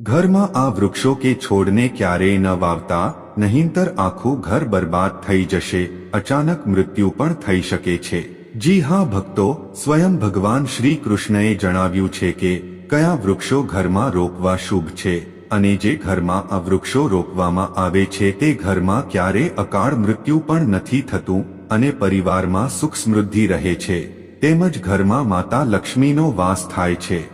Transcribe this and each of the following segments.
ઘરમાં આ વૃક્ષો કે છોડને ક્યારેય ન વાવતા, નહીંતર આખું ઘર બરબાદ થઈ જશે, અચાનક મૃત્યુ પણ થઈ શકે છે. જી હા, ભક્તો, સ્વયં ભગવાન શ્રી કૃષ્ણએ જણાવ્યું છે કે, કયા વૃક્ષો ઘરમાં રોપવા શુભ છે, અને જે ઘરમાં આ વૃક્ષો રોપવામાં આવે છે તે ઘરમાં ક્યારે અકાળ મૃત્યુ પણ નથી થતું, અને પરિવારમાં સુખ સમૃદ્ધિ રહે છે. તેમજ ઘરમાં માતા લક્ષ્મીનો વાસ થાય છે.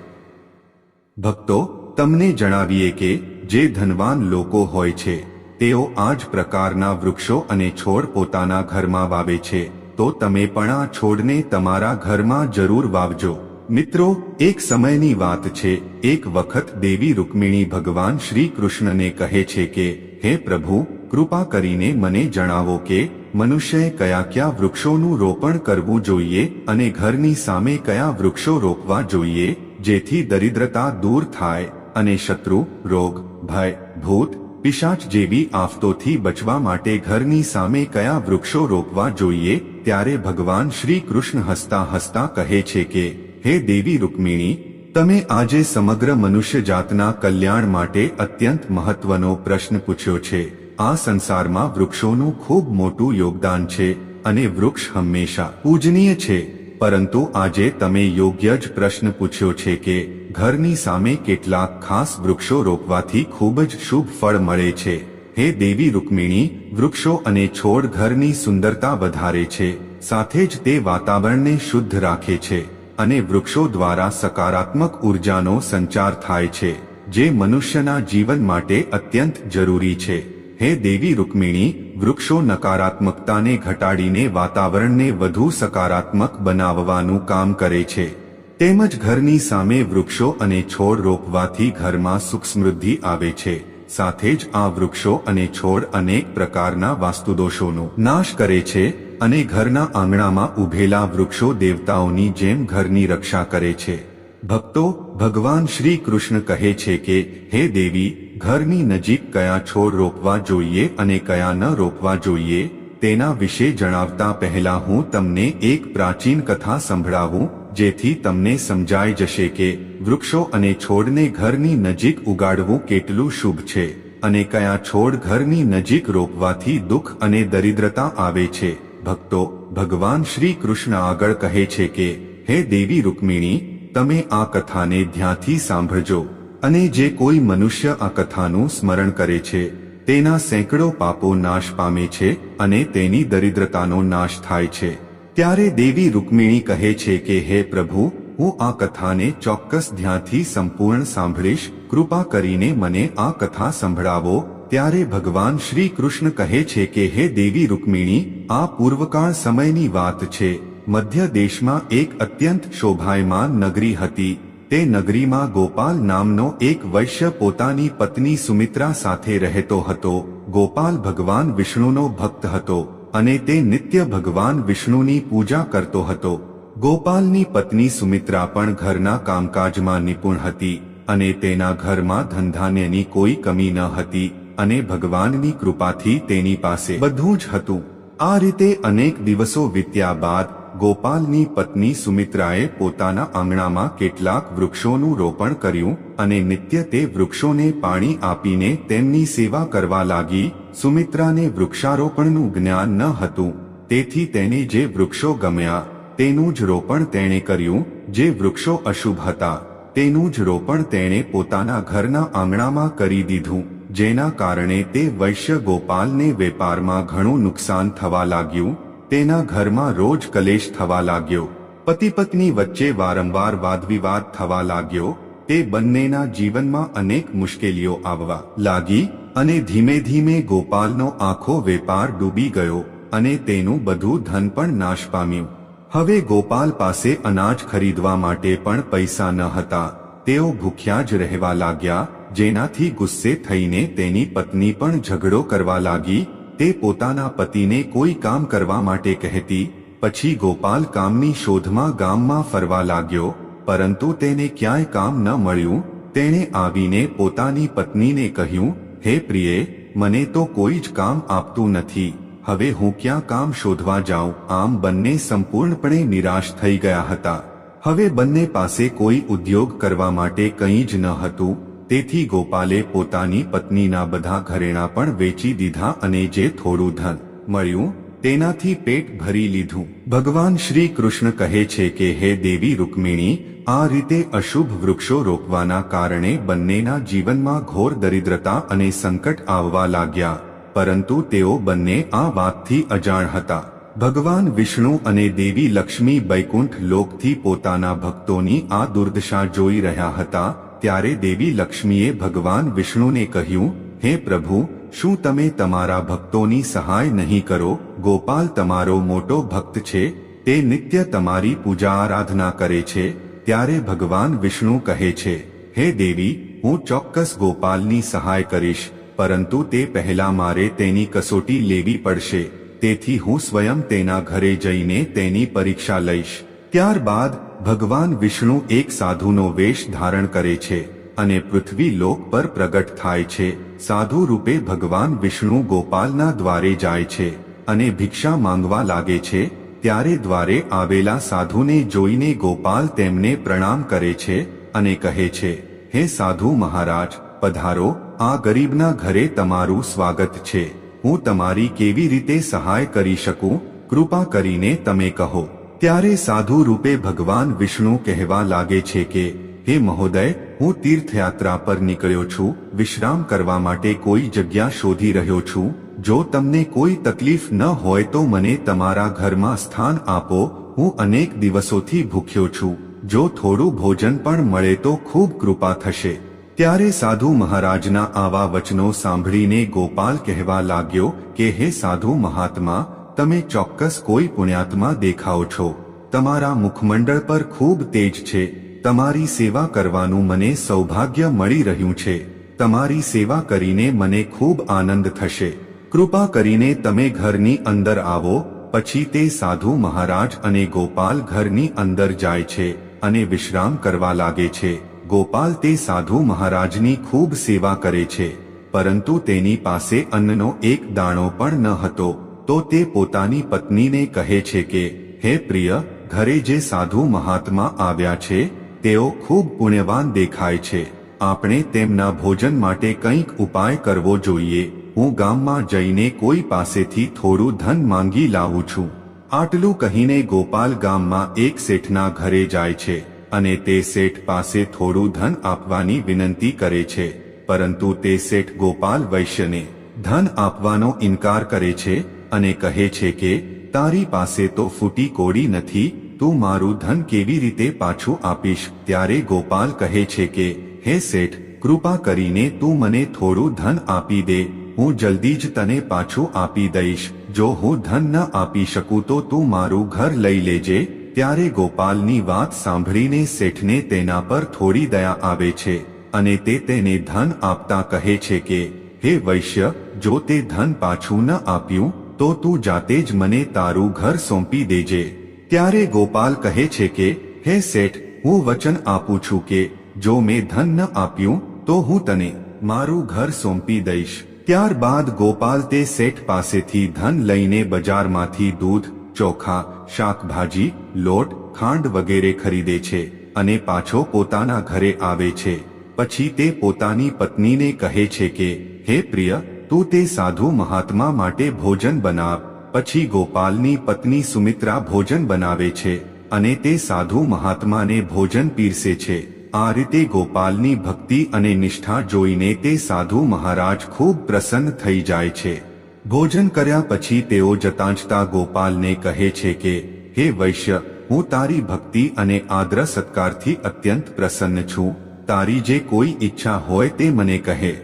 ભક્તો તમને જણાવીએ કે જે ધનવાન લોકો હોય છે, તેઓ આ જ પ્રકારના વૃક્ષો અને છોડ પોતાના ઘરમાં વાવે છે, તો તમે પણ આ છોડને તમારા ઘરમાં જરૂર વાવજો. મિત્રો, એક સમયની વાત છે, એક વખત દેવી રૂકમિણી ભગવાન શ્રી કૃષ્ણને કહે છે કે, હે પ્રભુ, કૃપા કરીને મને જણાવો કે, મનુષ્યએ કયા કયા વૃક્ષોનું રોપણ કરવું જોઈએ અને ઘરની સામે કયા વૃક્ષો રોપવા જોઈએ, જેથી દરિદ્રતા દૂર થાય. અને શત્રુ, રોગ, ભય, ભૂત, પિશાચ જેવી આફતોથી બચવા માટે ઘરની સામે કયા વૃક્ષો રોપવા જોઈએ, ત્યારે ભગવાન શ્રી કૃષ્ણ હસતા હસતા કહે છે કે, હે દેવી રૂકમિણી, તમે આજે સમગ્ર મનુષ્ય જાતના કલ્યાણ માટે અત્યંત મહત્વનો પ્રશ્ન પૂછ્યો છે. આ સંસારમાં વૃક્ષોનું ખૂબ મોટું યોગદાન છે અને વૃક્ષ હંમેશા પૂજનીય છે. પરંતુ આજે તમે યોગ્ય જ પ્રશ્ન પૂછ્યો છે કે ઘરની સામે કેટલાક ખાસ વૃક્ષો રોપવાથી ખૂબ જ શુભ ફળ મળે છે. હે દેવી રૂકમિણી, વૃક્ષો અને છોડ ઘરની સુંદરતા વધારે છે, સાથે જ તે વાતાવરણને શુદ્ધ રાખે છે અને વૃક્ષો દ્વારા સકારાત્મક ઉર્જાનો સંચાર થાય છે, જે મનુષ્યના જીવન માટે અત્યંત જરૂરી છે. હે દેવી રૂકમિણી, વૃક્ષો નકારાત્મકતાને ઘટાડીને વાતાવરણને વધુ સકારાત્મક બનાવવાનું કામ કરે છે. તેમજ ઘરની સામે વૃક્ષો અને છોડ રોપવાથી ઘરમાં સુખ સમૃદ્ધિ આવે છે. સાથે જ આ વૃક્ષો અને છોડ અનેક પ્રકારના વાસ્તુદોષોનો નાશ કરે છે અને ઘરના આંગણામાં ઉભેલા વૃક્ષો દેવતાઓની જેમ ઘરની રક્ષા કરે છે. ભક્તો, ભગવાન શ્રી કૃષ્ણ કહે છે કે, હે દેવી, ઘરની નજીક કયા છોડ રોપવા જોઈએ અને કયા ન રોપવા જોઈએ? તેના વિશે જણાવતા પહેલા હું તમને એક પ્રાચીન કથા સંભળાવું. જેથી તમને સમજાઈ જશે કે વૃક્ષો અને છોડને ઘરની નજીક ઉગાડવું કેટલું શુભ છે અને કયા છોડ ઘરની નજીક રોપવાથી દુઃખ અને દરિદ્રતા આવે છે. ભક્તો, ભગવાન શ્રી કૃષ્ણ આગળ કહે છે કે, હે દેવી રૂકમિણી, તમે આ કથાને ધ્યાનથી સાંભળજો અને જે કોઈ મનુષ્ય આ કથાનું સ્મરણ કરે છે, તેના સેંકડો પાપો નાશ પામે છે અને તેની દરિદ્રતાનો નાશ થાય છે. ત્યારે દેવી રૂકમિણી કહે છે કે, હે પ્રભુ, હું આ કથાને ચોક્કસ ધ્યાનથી સંપૂર્ણ સાંભળીશ. કૃપા કરીને મને આ કથા સંભળાવો. ત્યારે ભગવાન શ્રી કૃષ્ણ કહે છે કે, હે દેવી રૂકમિણી, આ પૂર્વકાળ સમયની વાત છે. મધ્ય દેશમાં એક અત્યંત શોભાયમાન નગરી હતી. તે નગરીમાં ગોપાલ નામનો એક વૈશ્ય પોતાની પત્ની સુમિત્રા સાથે રહેતો હતો. ગોપાલ ભગવાન વિષ્ણુનો ભક્ત હતો. અને તે નિત્ય ભગવાન વિષ્ણુની પૂજા કરતો હતો. ગોપાલની પત્ની સુમિત્રા પણ ઘરના કામકાજમાં નિપુણ હતી અને તેના ઘરમાં ધનધાન્યની કોઈ કમી ન હતી અને ભગવાનની કૃપાથી તેની પાસે બધું જ હતું. આ રીતે અનેક દિવસો વીત્યા બાદ ગોપાલની પત્ની સુમિત્રાએ પોતાના આંગણામાં કેટલાક વૃક્ષોનું રોપણ કર્યું અને નિત્ય તે વૃક્ષોને પાણી આપીને તેમની સેવા કરવા લાગી, સુમિત્રાને વૃક્ષારોપણનું જ્ઞાન ન હતું. તેથી તેને જે વૃક્ષો ગમ્યા, તેનું જ રોપણ તેણે કર્યું. જે વૃક્ષો અશુભ હતા, તેનું જ રોપણ તેણે પોતાના ઘરના આંગણામાં કરી દીધું, જેના કારણે તે વૈશ્ય ગોપાલને વેપારમાં ઘણું નુકસાન થવા લાગ્યું, તેના ઘરમાં રોજ કલેશ થવા લાગ્યો. પતિ પત્ની વચ્ચે વારંવાર વાદવિવાદ થવા લાગ્યો તે બંનેના જીવનમાં અનેક મુશ્કેલીઓ આવવા લાગી અને ધીમે ધીમે ગોપાલનો આખો વેપાર ડૂબી ગયો અને તેનું બધું ધન પણ નાશ પામ્યું. હવે ગોપાલ પાસે અનાજ ખરીદવા માટે પણ પૈસા ન હતા. તેઓ ભૂખ્યા જ રહેવા લાગ્યા, જેનાથી ગુસ્સે થઈને તેની પત્ની પણ ઝઘડો કરવા લાગી. તે પોતાના પતિને કોઈ કામ કરવા માટે કહેતી, પછી ગોપાલ કામની શોધમાં ગામમાં ફરવા લાગ્યો. પરંતુ તેને ક્યાંય કામ ન મળ્યું. તેણે આવીને પોતાની પત્નીને કહ્યું, હે પ્રિયે, મને તો કોઈ જ કામ આપતું નથી. હવે હું ક્યાં કામ શોધવા જાઉં? આમ બંને સંપૂર્ણપણે નિરાશ થઈ ગયા હતા. હવે બંને પાસે કોઈ ઉદ્યોગ કરવા માટે કંઈ જ ન હતું. તેથી ગોપાલે પોતાની પત્નીના બધા ઘરેણા પણ વેચી દીધા અને જે થોડું ધન મળ્યું તેનાથી પેટ ભરી લીધું. ભગવાન શ્રી કૃષ્ણ કહે છે કે, હે દેવી રૂકમિણી, આ રીતે અશુભ વૃક્ષો રોપવાના કારણે બંનેના જીવનમાં ઘોર દરિદ્રતા અને સંકટ આવવા લાગ્યા. પરંતુ તેઓ બંને આ વાતથી અજાણ હતા. ભગવાન વિષ્ણુ અને દેવી લક્ષ્મી બૈકુંઠ લોકથી પોતાના ભક્તોની આ દુર્દશા જોઈ રહ્યા હતા, ત્યારે દેવી લક્ષ્મીએ ભગવાન વિષ્ણુને કહ્યું, હે પ્રભુ શું તમે તમારા ભક્તોની સહાય નહીં કરો? ગોપાલ તમારો મોટો ભક્ત છે, તે નિત્ય તમારી પૂજા આરાધના કરે છે, ત્યારે ભગવાન વિષ્ણુ કહે છે, હે દેવી, હું ચોક્કસ ગોપાલની સહાય કરીશ, પરંતુ તે પહેલા મારે તેની કસોટી લેવી પડશે, તેથી હું સ્વયં તેના ઘરે જઈને તેની પરીક્ષા લઈશ. ત્યારબાદ ભગવાન વિષ્ણુ એક સાધુનો વેશ ધારણ કરે છે. અને પૃથ્વી લોક પર પ્રગટ થાય છે. સાધુ રૂપે ભગવાન વિષ્ણુ ગોપાલના દ્વારે જાય છે અને ભિક્ષા માંગવા લાગે છે. ત્યારે દ્વારે આવેલા સાધુને જોઈને ગોપાલ તેમને પ્રણામ કરે છે અને કહે છે, હે સાધુ મહારાજ, પધારો. આ ગરીબના ઘરે તમારું સ્વાગત છે. હું તમારી કેવી રીતે સહાય કરી શકું? કૃપા કરીને તમે કહો. ત્યારે સાધુ રૂપે ભગવાન વિષ્ણુ કહેવા લાગે છે કે હે મહોદય, હું તીર્થયાત્રા પર નીકળ્યો છું, વિશ્રામ કરવા માટે કોઈ જગ્યા શોધી રહ્યો છું, જો તમને કોઈ તકલીફ ન હોય તો મને તમારા ઘરમાં સ્થાન આપો, હું અનેક દિવસોથી ભૂખ્યો છું, જો થોડું ભોજન પણ મળે તો ખૂબ કૃપા થશે. ત્યારે સાધુ મહારાજના આવા વચનો સાંભળીને ગોપાલ કહેવા લાગ્યો કે, હે સાધુ મહાત્મા, તમે ચોક્કસ કોઈ પુણ્યાત્મા દેખાઓ છો. તમારા મુખમંડળ પર ખૂબ તેજ છે. તમારી સેવા કરવાનું મને સૌભાગ્ય મળી રહ્યું છે. તમારી સેવા કરીને મને ખૂબ આનંદ થશે. કૃપા કરીને તમે ઘરની અંદર આવો, પછી તે સાધુ મહારાજ અને ગોપાલ ઘરની અંદર જાય છે અને વિશ્રામ કરવા લાગે છે. ગોપાલ તે સાધુ મહારાજની ખૂબ સેવા કરે છે, પરંતુ તેની પાસે અન્નનો એક દાણો પણ ન હતો. તો તે પોતાની પત્નીને કહે છે કે, હે પ્રિય, ઘરે જે સાધુ મહાત્મા આવ્યા છે તેઓ ખૂબ પુણ્યવાન દેખાય છે. આપણે તેમના ભોજન માટે કંઈક ઉપાય કરવો જોઈએ. હું ગામમાં જઈને કોઈ પાસેથી થોડું ધન માંગી લાવું છું. આટલું કહીને ગોપાલ ગામમાં એક શેઠના ઘરે જાય છે અને તે શેઠ પાસે થોડું ધન આપવાની વિનંતી કરે છે. પરંતુ તે શેઠ ગોપાલ વૈશ્યને ધન આપવાનો ઇનકાર કરે છે અને કહે છે કે, તારી પાસે તો ફૂટી કોડી નથી તું મારું ધન કેવી રીતે પાછું આપીશ? ત્યારે ગોપાલ કહે છે કે, હે શેઠ, કૃપા કરીને તું મને થોડું ધન આપી દે. હું જલ્દી જ તને પાછું આપી દઈશ. જો હું ધન ન આપી શકું તો તું મારું ઘર લઈ લેજે. ત્યારે ગોપાલની વાત સાંભળીને શેઠને તેના પર થોડી દયા આવે છે અને તે તેને ધન આપતા કહે છે કે, હે વૈશ્ય, જો તે ધન પાછું ન આપ્યું, તો તું જાતે જ મને તારું ઘર સોંપી દેજે. ત્યારે ગોપાલ કહે છે કે, હે શેઠ, હું વચન આપું છું કે, જો મેં ધન ન આપ્યું, તો હું તને મારું ઘર સોંપી દઈશ. ત્યારબાદ ગોપાલ તે શેઠ પાસેથી ધન લઈને બજારમાંથી દૂધ, ચોખા, શાકભાજી, લોટ, ખાંડ વગેરે ખરીદે છે અને પાછો પોતાના ઘરે આવે છે. પછી તે પોતાની પત્નીને કહે છે કે, હે પ્રિય, તું તે સાધુ મહાત્મા માટે ભોજન બનાવ. પછી ગોપાલની પત્ની સુમિત્રા ભોજન બનાવે છે અને તે સાધુ મહાત્માને ભોજન પીરસે છે. આ રીતે ગોપાલની ભક્તિ અને નિષ્ઠા જોઈને તે સાધુ મહારાજ ખૂબ પ્રસન્ન થઈ જાય છે. ભોજન કર્યા પછી તેઓ જતાંજતા ગોપાલને કહે છે કે, હે વૈશ્ય, હું તારી ભક્તિ અને આદર સત્કારથી અત્યંત પ્રસન્ન છું. તારી જે કોઈ ઈચ્છા હોય તે મને કહે.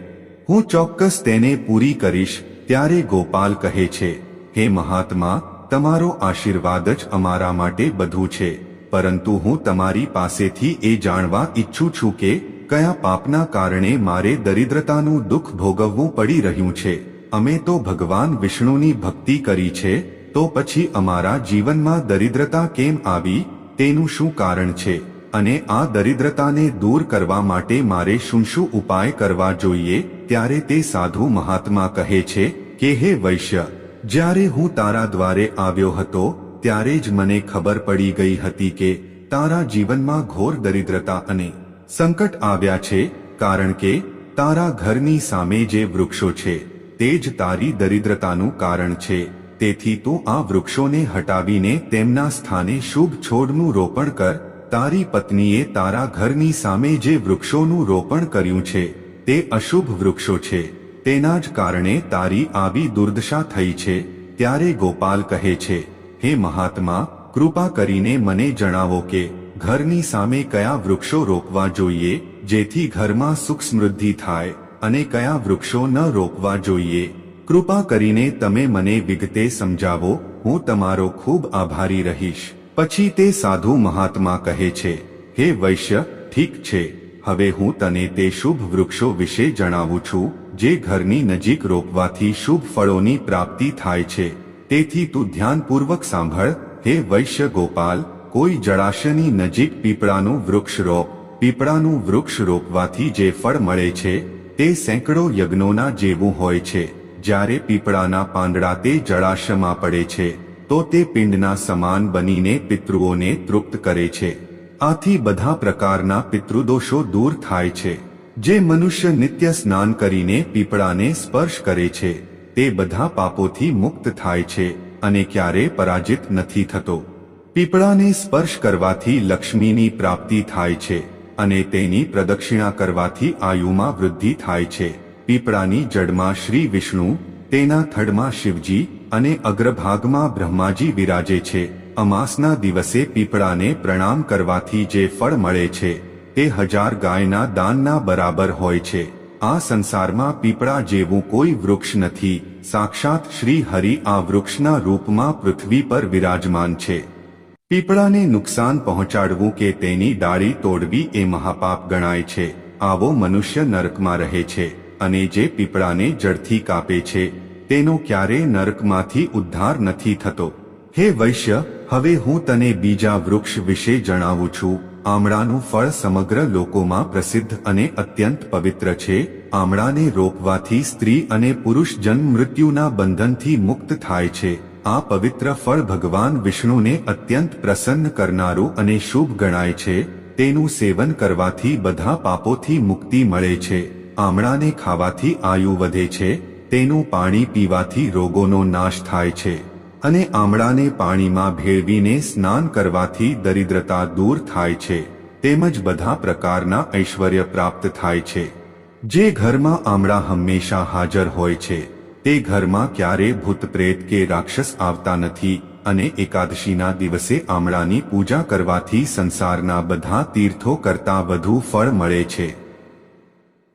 હું ચોક્કસ તેને પૂરી કરીશ. ત્યારે ગોપાલ કહે છે હે મહાત્મા, તમારો આશીર્વાદ જ અમારા માટે બધું છે. પરંતુ હું તમારી પાસેથી એ જાણવા ઈચ્છું છું કે, કયા પાપના કારણે મારે દરિદ્રતાનું દુઃખ ભોગવવું પડી રહ્યું છે. અમે તો ભગવાન વિષ્ણુની ભક્તિ કરી છે, તો પછી અમારા જીવનમાં દરિદ્રતા કેમ આવી, તેનું શું કારણ છે? અને આ દરિદ્રતાને દૂર કરવા માટે મારે શું શું ઉપાય કરવા જોઈએ? ત્યારે તે સાધુ મહાત્મા કહે છે કે, હે વૈશ્ય જ્યારે હું તારા દ્વારે આવ્યો હતો, ત્યારે જ મને ખબર પડી ગઈ હતી કે તારા જીવનમાં ઘોર દરિદ્રતા અને સંકટ આવ્યા છે, કારણ કે તારા ઘરની સામે જે વૃક્ષો છે, તે જ તારી દરિદ્રતાનું કારણ છે. તેથી તું આ વૃક્ષોને હટાવીને તેમના સ્થાને શુભ છોડનું રોપણ કર. તારી પત્નીએ તારા ઘરની સામે જે વૃક્ષોનું રોપણ કર્યું છે, તે અશુભ વૃક્ષો છે. તેના જ કારણે તારી આવી દુર્દશા થઈ છે, ત્યારે ગોપાલ કહે છે, હે મહાત્મા, કૃપા કરીને મને જણાવો કે ઘરની સામે કયા વૃક્ષો રોપવા જોઈએ, જેથી ઘરમાં સુખ સમૃદ્ધિ થાય અને કયા વૃક્ષો ન રોપવા જોઈએ. કૃપા કરીને તમે મને વિગતે સમજાવો, હું તમારો ખૂબ આભારી રહીશ. પછી તે સાધુ મહાત્મા કહે છે, હે વૈશ્ય, ઠીક છે, હવે હું તને તે શુભ વૃક્ષો વિશે જણાવું છું જે ઘરની નજીક રોપવાથી શુભ ફળોની પ્રાપ્તિ થાય છે. તેથી તું ધ્યાનપૂર્વક સાંભળ, હે વૈશ્ય ગોપાલ, કોઈ જળાશયની નજીક પીપળાનું વૃક્ષ રોપ. પીપળાનું વૃક્ષ રોપવાથી જે ફળ મળે છે, તે સેંકડો યજ્ઞોના જેવું હોય છે. જ્યારે પીપળાના પાંદડા તે જળાશયમાં પડે છે, તો તે પિંડના સમાન બનીને પિતૃઓને તૃપ્ત કરે છે. આથી બધા પ્રકારના પિતૃદોષો દૂર થાય છે. જે મનુષ્ય નિત્ય સ્નાન કરીને પીપળાને સ્પર્શ કરે છે, તે બધા પાપોથી મુક્ત થાય છે અને ક્યારે પરાજિત નથી થતો. પીપળાને સ્પર્શ કરવાથી લક્ષ્મીની પ્રાપ્તિ થાય છે અને તેની પ્રદક્ષિણા કરવાથી આયુમાં વૃદ્ધિ થાય છે. પીપળાની જડમાં શ્રી વિષ્ણુ, તેના થડમાં શિવજી અને અગ્રભાગમાં બ્રહ્માજી વિરાજે છે. અમાસના દિવસે પીપળાને પ્રણામ કરવાથી જે ફળ મળે છે તે હજાર ગાયના દાનના બરાબર હોય છે. આ સંસારમાં પીપળા જેવું કોઈ વૃક્ષ નથી. સાક્ષાત શ્રી હરિ આ વૃક્ષના રૂપમાં પૃથ્વી પર વિરાજમાન છે. પીપળાને નુકસાન પહોંચાડવું કે તેની ડાળી તોડવી એ મહાપાપ ગણાય છે. આવો મનુષ્ય નરકમાં રહે છે અને જે પીપળાને જડથી કાપે છે, તેનો ક્યારે નરકમાંથી ઉદ્ધાર નથી થતો. હે વૈશ્ય, હવે હું તને બીજા વૃક્ષ વિશે જણાવું છું. આમળાનું ફળ સમગ્ર લોકોમાં પ્રસિદ્ધ અને અત્યંત પવિત્ર છે. આમળાને રોપવાથી સ્ત્રી અને પુરુષ જન્મ મૃત્યુના બંધનથી મુક્ત થાય છે. આ પવિત્ર ફળ ભગવાન વિષ્ણુને અત્યંત પ્રસન્ન કરનારું અને શુભ ગણાય છે. તેનું સેવન કરવાથી બધા પાપોથી મુક્તિ મળે છે. આમળાને ખાવાથી આયુ વધે છે. તેનું પાણી પીવાથી રોગોનો નાશ થાય છે. અને આમળાને પાણીમાં ભેળવીને સ્નાન કરવાથી દરિદ્રતા દૂર થાય છે, તેમજ બધા પ્રકારના ઐશ્વર્ય પ્રાપ્ત થાય છે. જે ઘરમાં આમળા હંમેશા હાજર હોય છે, તે ઘરમાં ક્યારે ભૂત પ્રેત કે રાક્ષસ આવતા નથી અને એકાદશીના દિવસે આમળાની પૂજા કરવાથી સંસારના બધા તીર્થો કરતા વધુ ફળ મળે છે.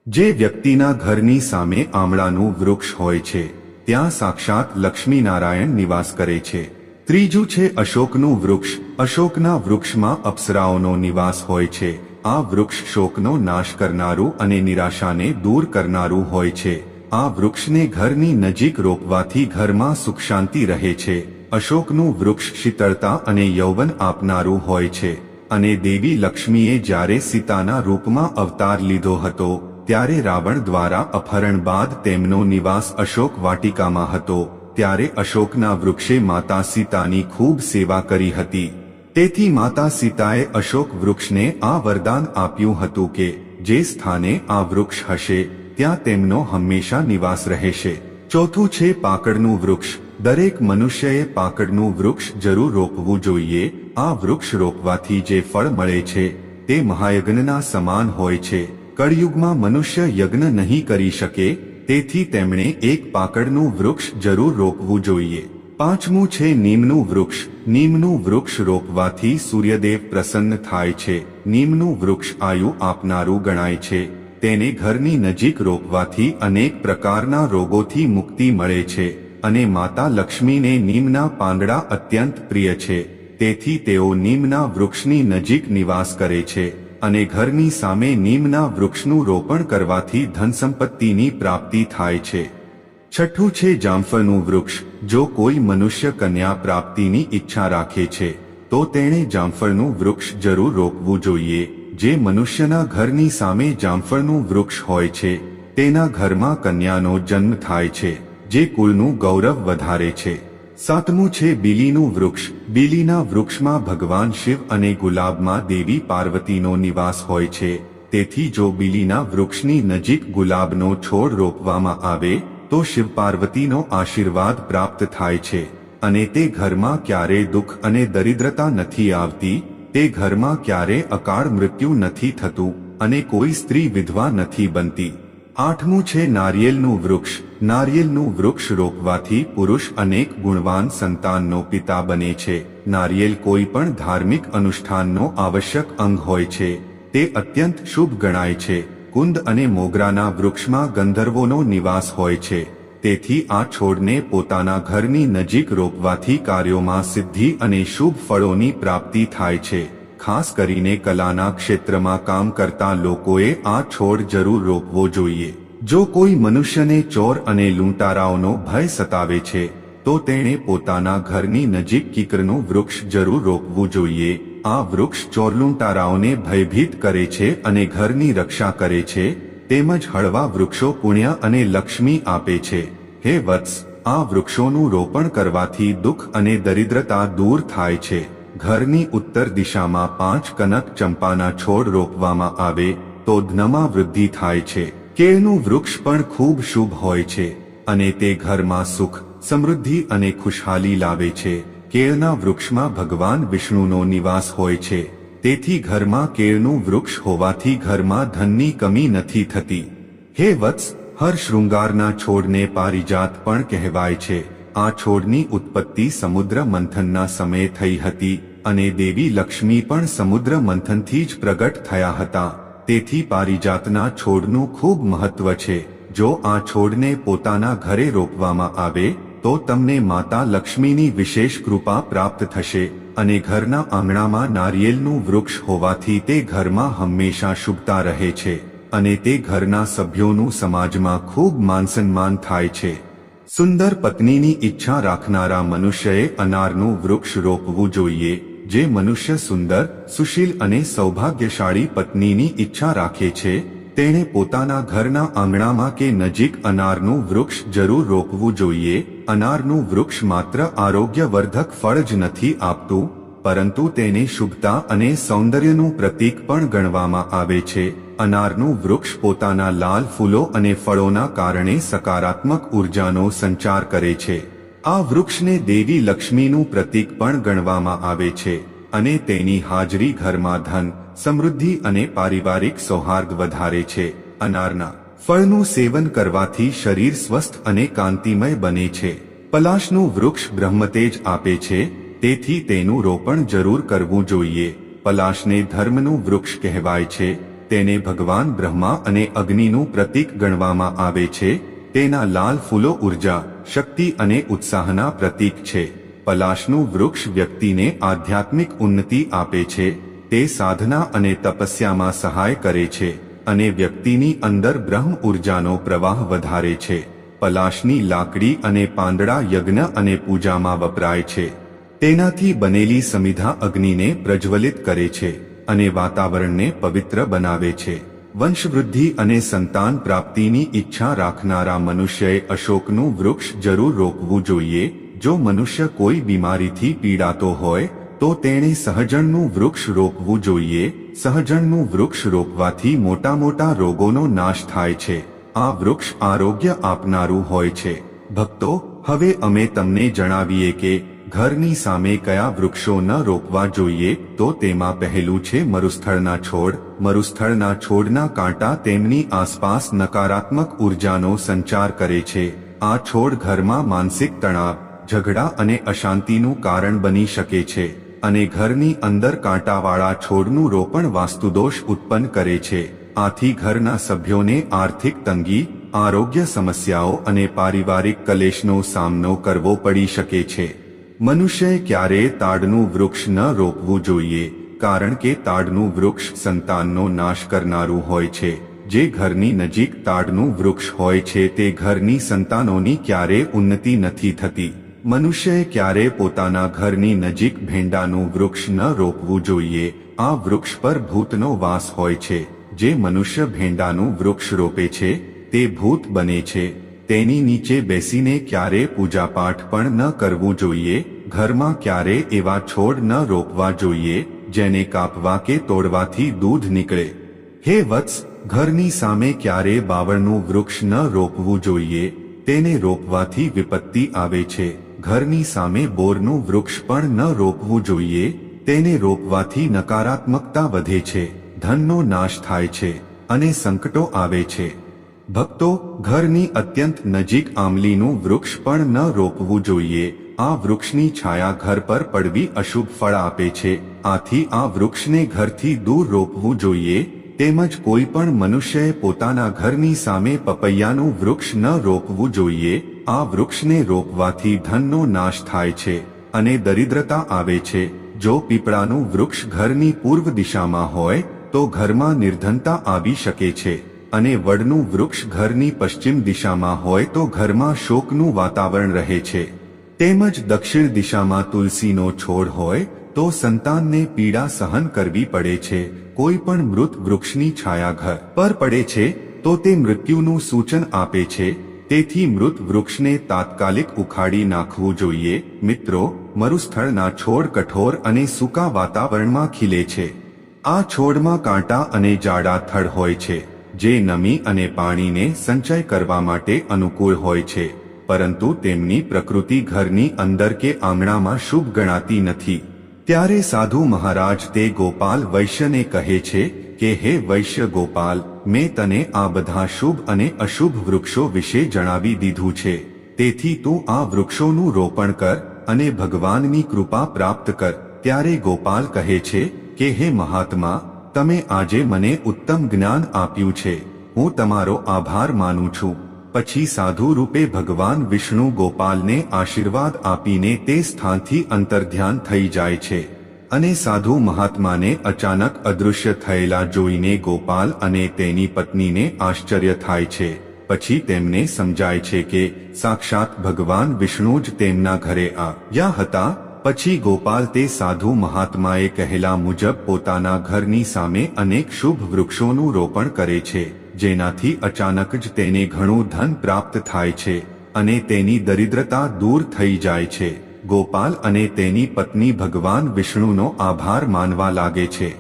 જે વ્યક્તિના ઘરની સામે આમળાનું વૃક્ષ હોય છે ત્યાં સાક્ષાત લક્ષ્મીનારાયણ નિવાસ કરે છે. ત્રીજું છે અશોકનું વૃક્ષ. અશોકના વૃક્ષમાં અપ્સરાઓનો નિવાસ હોય છે. આ વૃક્ષ શોકનો નાશ કરનારું અને નિરાશાને દૂર કરનારું હોય છે. આ વૃક્ષને ઘરની નજીક રોપવાથી ઘરમાં સુખ શાંતિ રહે છે. અશોકનું વૃક્ષ શીતળતા અને યૌવન આપનારું હોય છે. અને દેવી લક્ષ્મીએ જ્યારે સીતાના રૂપમાં અવતાર લીધો હતો ત્યારે રાવણ દ્વારા અપહરણ બાદ તેમનો નિવાસ અશોક વાટિકામાં હતો, ત્યારે અશોકના વૃક્ષે માતા સીતાની ખૂબ સેવા કરી હતી. તેથી માતા સીતાએ અશોક વૃક્ષને આ વરદાન આપ્યું હતું કે, જે સ્થાને આ વૃક્ષ હશે, ત્યાં તેમનો હંમેશા નિવાસ રહેશે. ચોથું છે પાકડનું વૃક્ષ. દરેક મનુષ્યએ પાકડનું વૃક્ષ જરૂર રોપવું જોઈએ. આ વૃક્ષ રોપવાથી જે ફળ મળે છે, તે મહાયજ્ઞના સમાન હોય છે. કળયુગમાં મનુષ્ય યજ્ઞ નહીં કરી શકે, તેથી તેમણે એક પાકડનું વૃક્ષ જરૂર રોપવું જોઈએ. પાંચમું છે નીમનું વૃક્ષ. નીમનું વૃક્ષ રોપવાથી સૂર્યદેવ પ્રસન્ન થાય છે. નીમનું વૃક્ષ આયુ આપનારું ગણાય છે. તેને ઘરની નજીક રોપવાથી અનેક પ્રકારના રોગોથી મુક્તિ મળે છે. અને માતા લક્ષ્મીને નીમના પાંદડા અત્યંત પ્રિય છે. તેથી તેઓ નીમના વૃક્ષની નજીક નિવાસ કરે છે. અને ઘરની સામે નીમના વૃક્ષનું રોપણ કરવાથી ધનસંપત્તિની પ્રાપ્તિ થાય છે. છઠ્ઠું છે જામફળનું વૃક્ષ. જો કોઈ મનુષ્ય કન્યા પ્રાપ્તિની ઈચ્છા રાખે છે, તો તેણે જામફળનું વૃક્ષ જરૂર રોપવું જોઈએ. જે મનુષ્યના ઘરની સામે જામફળનું વૃક્ષ હોય છે, તેના ઘરમાં કન્યાનો જન્મ થાય છે, જે કુળનું ગૌરવ વધારે છે. સાતમું છે બીલીનું વૃક્ષ. બીલીના વૃક્ષમાં ભગવાન શિવ અને ગુલાબમાં દેવી પાર્વતીનો નિવાસ હોય છે. તેથી જો બીલીના વૃક્ષની નજીક ગુલાબનો છોડ રોપવામાં આવે, તો શિવ પાર્વતીનો આશીર્વાદ પ્રાપ્ત થાય છે. અને તે ઘરમાં ક્યારે દુઃખ અને દરિદ્રતા નથી આવતી, તે ઘરમાં ક્યારે અકાળ મૃત્યુ નથી થતું, અને કોઈ સ્ત્રી વિધવા નથી બનતી. આઠમું છે નારિયેલનું વૃક્ષ. નારિયેલનું વૃક્ષ રોપવાથી પુરુષ અનેક ગુણવાન સંતાનનો પિતા બને છે. નારિયેલ કોઈ પણ ધાર્મિક અનુષ્ઠાનનો આવશ્યક અંગ હોય છે. તે અત્યંત શુભ ગણાય છે. કુંદ અને મોગરાના વૃક્ષમાં ગંધર્વોનો નિવાસ હોય છે. તેથી આ છોડને પોતાના ઘરની નજીક રોપવાથી કાર્યોમાં સિદ્ધિ અને શુભ ફળોની પ્રાપ્તિ થાય છે. ખાસ કરીને કલાના ક્ષેત્રમાં કામ કરતા લોકોએ આ છોડ જરૂર રોપવો જોઈએ. જો કોઈ મનુષ્યને ચોર અને લૂંટારાઓનો ભય સતાવે છે, તો તેણે પોતાના ઘરની નજીક કીકરનું વૃક્ષ જરૂર રોપવું જોઈએ. આ વૃક્ષ ચોરલૂંટારાઓને ભયભીત કરે છે અને ઘરની રક્ષા કરે છે. તેમજ હળવા વૃક્ષો પુણ્ય અને લક્ષ્મી આપે છે. હે વત્સ, આ વૃક્ષોનું રોપણ કરવાથી દુઃખ અને દરિદ્રતા દૂર થાય છે. ઘરની ઉત્તર દિશામાં પાંચ કનક ચંપાના છોડ રોપવામાં આવે, તો ધનમાં વૃદ્ધિ થાય છે. કેળનું વૃક્ષ પણ ખૂબ શુભ હોય છે, અને તે ઘરમાં સુખ, સમૃદ્ધિ અને ખુશહાલી લાવે છે. કેળના વૃક્ષમાં ભગવાન વિષ્ણુનો નિવાસ હોય છે. તેથી ઘરમાં કેળનું વૃક્ષ હોવાથી ઘરમાં ધનની કમી નથી થતી. હે વત્સ હર શૃંગારના છોડને પારિજાત પણ કહેવાય છે. આ છોડની ઉત્પત્તિ સમુદ્ર મંથનના સમયે થઈ હતી અને દેવી લક્ષ્મી પણ સમુદ્ર મંથનથી જ પ્રગટ થયા હતા. તેથી પારિજાતના છોડનું ખૂબ મહત્વ છે. જો આ છોડને પોતાના ઘરે રોપવામાં આવે, તો તમને માતા લક્ષ્મીની વિશેષ કૃપા પ્રાપ્ત થશે અને ઘરના આંગણામાં નારિયેલનું વૃક્ષ હોવાથી તે ઘરમાં હંમેશા શુભતા રહે છે અને તે ઘરના સભ્યોનું સમાજમાં ખૂબ માનસન્માન થાય છે. સુંદર પત્નીની ઈચ્છા રાખનારા મનુષ્યએ અનારનું વૃક્ષ રોપવું જોઈએ, જે મનુષ્ય સુંદર, સુશીલ અને સૌભાગ્યશાળી પત્નીની ઈચ્છા રાખે છે, તેણે પોતાના ઘરના આંગણામાં કે નજીક અનારનું વૃક્ષ જરૂર રોપવું જોઈએ. અનારનું વૃક્ષ માત્ર આરોગ્યવર્ધક ફળ જ નથી આપતું, પરંતુ તેને શુભતા અને સૌંદર્યનું પ્રતીક પણ ગણવામાં આવે છે. અનારનું વૃક્ષ પોતાના લાલ ફૂલો અને ફળોના કારણે સકારાત્મક ઉર્જાનો સંચાર કરે છે. આ વૃક્ષને દેવી લક્ષ્મીનું પ્રતીક પણ ગણવામાં આવે છે અને તેની હાજરી ઘરમાં ધન, સમૃદ્ધિ અને પારિવારિક સૌહાર્દ વધારે છે. અનારના ફળનું સેવન કરવાથી શરીર સ્વસ્થ અને કાંતિમય બને છે. પલાશનું વૃક્ષ બ્રહ્મતેજ આપે છે, તેથી તેનું રોપણ જરૂર કરવું જોઈએ. પલાશને ધર્મનું વૃક્ષ કહેવાય છે તેને ભગવાન બ્રહ્મા અને અગ્નિનું પ્રતીક ગણવામાં આવે છે, તેના લાલ ફૂલો ઊર્જા, શક્તિ અને ઉત્સાહના પ્રતીક છે. પલાશનું વૃક્ષ વ્યક્તિને આધ્યાત્મિક ઉન્નતિ આપે છે, તે સાધના અને તપસ્યામાં સહાય કરે છે અને વ્યક્તિની અંદર બ્રહ્મ ઉર્જાનો પ્રવાહ વધારે છે. પલાશની લાકડી અને પાંદડા યજ્ઞ અને પૂજામાં વપરાય છે. તેનાથી બનેલી સમિધા અગ્નિને પ્રજ્વલિત કરે છે. અને વાતાવરણને પવિત્ર બનાવે છે. વંશવૃદ્ધિ અને સંતાન પ્રાપ્તિની ઈચ્છા રાખનારા મનુષ્યએ અશોકનું વૃક્ષ જરૂર રોપવું જોઈએ. જો મનુષ્ય કોઈ બીમારીથી પીડાતો હોય, તો તેણે સહજણનું વૃક્ષ રોપવું જોઈએ. સહજણનું વૃક્ષ રોપવાથી મોટા મોટા રોગોનો નાશ થાય છે. આ વૃક્ષ આરોગ્ય આપનારું હોય છે. ભક્તો, હવે અમે તમને જણાવીએ કે ઘરની સામે કયા વૃક્ષો ન રોપવા જોઈએ તો તેમાં પહેલું છે મરુસ્થળના છોડ. મરુસ્થળના છોડના કાંટા તેમની આસપાસ નકારાત્મક ઉર્જાનો સંચાર કરે છે. આ છોડ ઘરમાં માનસિક તણાવ, ઝઘડા અને અશાંતિનું કારણ બની શકે છે અને ઘરની અંદર કાંટાવાળા છોડનું રોપણ વાસ્તુદોષ ઉત્પન્ન કરે છે. આથી ઘરના સભ્યોને આર્થિક તંગી, આરોગ્ય સમસ્યાઓ અને પારિવારિક કલેશનો સામનો કરવો પડી શકે છે. મનુષ્યએ ક્યારેય તાડનું વૃક્ષ ન રોપવું જોઈએ? કારણ કે તાડનું વૃક્ષ સંતાનનો નાશ કરનારું હોય છે. જે ઘરની નજીક તાડનું વૃક્ષ હોય છે તે ઘરની સંતાનોની ક્યારે ઉન્નતિ નથી થતી. મનુષ્યએ ક્યારે પોતાના ઘરની નજીક ભેંડાનું વૃક્ષ ન રોપવું જોઈએ? આ વૃક્ષ પર ભૂતનો વાસ હોય છે. જે મનુષ્ય ભેંડાનું વૃક્ષ રોપે છે, તે ભૂત બને છે. તેની નીચે બેસીને ક્યારે પૂજાપાઠ પણ ન કરવું જોઈએ, ઘરમાં ક્યારે એવા છોડ ન રોપવા જોઈએ, જેને કાપવા કે તોડવાથી દૂધ નીકળે. હે વત્સ, ઘરની સામે ક્યારે બાવળનું વૃક્ષ ન રોપવું જોઈએ, તેને રોપવાથી વિપત્તિ આવે છે. ઘરની સામે બોરનું વૃક્ષ પણ ન રોપવું જોઈએ, તેને રોપવાથી નકારાત્મકતા વધે છે. ધનનો નાશ થાય છે અને સંકટો આવે છે. ભક્તો ઘરની અત્યંત નજીક આંબલીનું વૃક્ષ પણ ન રોપવું જોઈએ. આ વૃક્ષની છાયા ઘર પર પડવી અશુભ ફળ આપે છે. આથી આ વૃક્ષને ઘરથી દૂર રોપવું જોઈએ. તેમજ કોઈ પણ મનુષ્યએ પોતાના ઘરની સામે પપૈયાનું વૃક્ષ ન રોપવું જોઈએ. આ વૃક્ષને રોપવાથી ધનનો નાશ થાય છે અને દરિદ્રતા આવે છે. જો પીપળાનું વૃક્ષ ઘરની પૂર્વ દિશામાં હોય, તો ઘરમાં નિર્ધનતા આવી શકે છે. અને વડનું વૃક્ષ ઘરની પશ્ચિમ દિશામાં હોય તો ઘરમાં શોકનું વાતાવરણ રહે છે. તેમજ દક્ષિણ દિશામાં તુલસીનો છોડ હોય તો સંતાનને પીડા સહન કરવી પડે છે. કોઈ પણ મૃત વૃક્ષની છાયા ઘર પર પડે છે, તો તે મૃત્યુનું સૂચન આપે છે. તેથી મૃત વૃક્ષને તાત્કાલિક ઉખાડી નાખવું જોઈએ. મિત્રો, મરુસ્થળના છોડ કઠોર અને સૂકા વાતાવરણમાં ખીલે છે. આ છોડમાં કાંટા અને જાડા થડ હોય છે. જે નમી અને પાણીને સંચય કરવા માટે અનુકૂળ હોય છે, પરંતુ તેમની પ્રકૃતિ ઘરની અંદર કે આંગણામાં શુભ ગણાતી નથી. ત્યારે સાધુ મહારાજ તે ગોપાલ વૈશ્યને કહે છે કે, હે વૈશ્ય ગોપાલ, મેં તને આ બધા શુભ અને અશુભ વૃક્ષો વિશે જણાવી દીધું છે. તેથી તું આ વૃક્ષોનું રોપણ કર અને ભગવાનની કૃપા પ્રાપ્ત કર. ત્યારે ગોપાલ કહે છે કે, હે મહાત્મા તમે આજે મને ઉત્તમ જ્ઞાન આપ્યું છે. હું તમારો આભાર માનું છું. પછી સાધુ રૂપે ભગવાન વિષ્ણુ ગોપાલને આશીર્વાદ આપીને તે સ્થાનથી અંતર્ધ્યાન થઈ જાય છે. અને સાધુ મહાત્માને અચાનક અદૃશ્ય થયેલા જોઈને ગોપાલ અને તેની પત્નીને આશ્ચર્ય થાય છે. પછી તેમને સમજાય છે કે, સાક્ષાત ભગવાન વિષ્ણુ જ તેમના ઘરે આવ્યા હતા. પછી ગોપાલ તે સાધુ મહાત્માએ કહેલા મુજબ પોતાના ઘરની સામે અનેક શુભ વૃક્ષોનું રોપણ કરે છે, જેનાથી અચાનક જ તેને ઘણું ધન પ્રાપ્ત થાય છે અને તેની દરિદ્રતા દૂર થઈ જાય છે. ગોપાલ અને તેની પત્ની ભગવાન વિષ્ણુનો આભાર માનવા લાગે છે.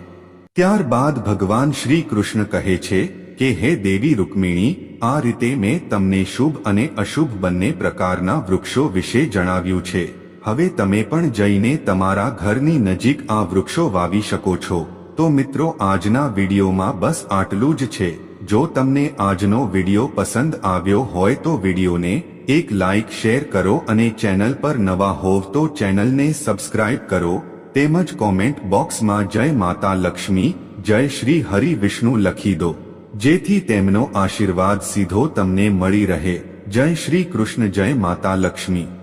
ત્યારબાદ ભગવાન શ્રી કૃષ્ણ કહે છે કે, હે દેવી રૂકમિણી, આ રીતે મેં તમને શુભ અને અશુભ બંને પ્રકારના વૃક્ષો વિશે જણાવ્યું છે. હવે તમે પણ જઈને તમારા ઘરની નજીક આ વૃક્ષો વાવી શકો છો. તો મિત્રો, આજના વિડીયોમાં બસ આટલું જ છે. જો તમને આજનો વીડિયો પસંદ આવ્યો હોય તો વિડીયોને એક લાઇક શેર કરો અને ચેનલ પર નવા હોવ તો ચેનલને સબસ્ક્રાઇબ કરો. તેમજ કોમેન્ટ બોક્સમાં જય માતા લક્ષ્મી, જય શ્રી હરિ વિષ્ણુ લખી દો. જેથી તેમનો આશીર્વાદ સીધો તમને મળી રહે. જય શ્રી કૃષ્ણ, જય માતા લક્ષ્મી.